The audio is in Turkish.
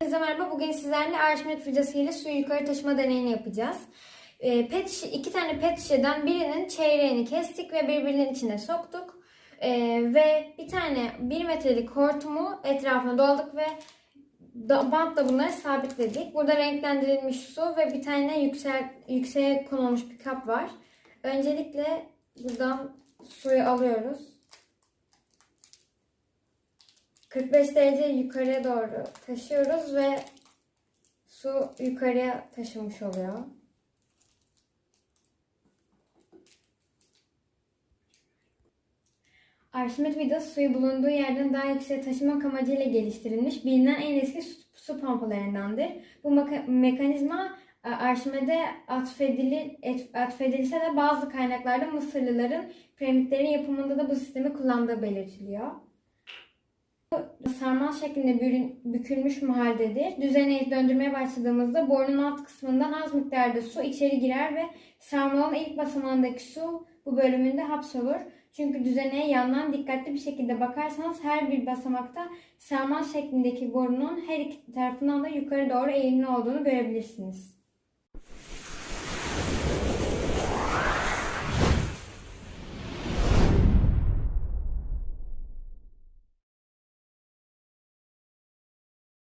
Herkese merhaba. Bugün sizlerle Arşimet fıcası ile suyu yukarı taşıma deneyini yapacağız. Ee, pet şişe- iki tane pet şişeden birinin çeyreğini kestik ve birbirinin içine soktuk. Ee, ve bir tane 1 metrelik hortumu etrafına doladık ve da- bantla bunları sabitledik. Burada renklendirilmiş su ve bir tane yüksel, yükseğe konulmuş bir kap var. Öncelikle buradan suyu alıyoruz. 45 derece yukarıya doğru taşıyoruz ve su yukarıya taşımış oluyor. Arşimet vidası suyu bulunduğu yerden daha yükseğe taşımak amacıyla geliştirilmiş bilinen en eski su, su pompalarındandır. Bu meka- mekanizma e, Arşimet'e atfedili, atfedilse de bazı kaynaklarda Mısırlıların piramitlerin yapımında da bu sistemi kullandığı belirtiliyor sarmal şeklinde bükülmüş haldedir. Düzene döndürmeye başladığımızda borunun alt kısmından az miktarda su içeri girer ve sarmalın ilk basamağındaki su bu bölümünde hapsolur. Çünkü düzeneye yandan dikkatli bir şekilde bakarsanız her bir basamakta sarmal şeklindeki borunun her iki tarafından da yukarı doğru eğimli olduğunu görebilirsiniz.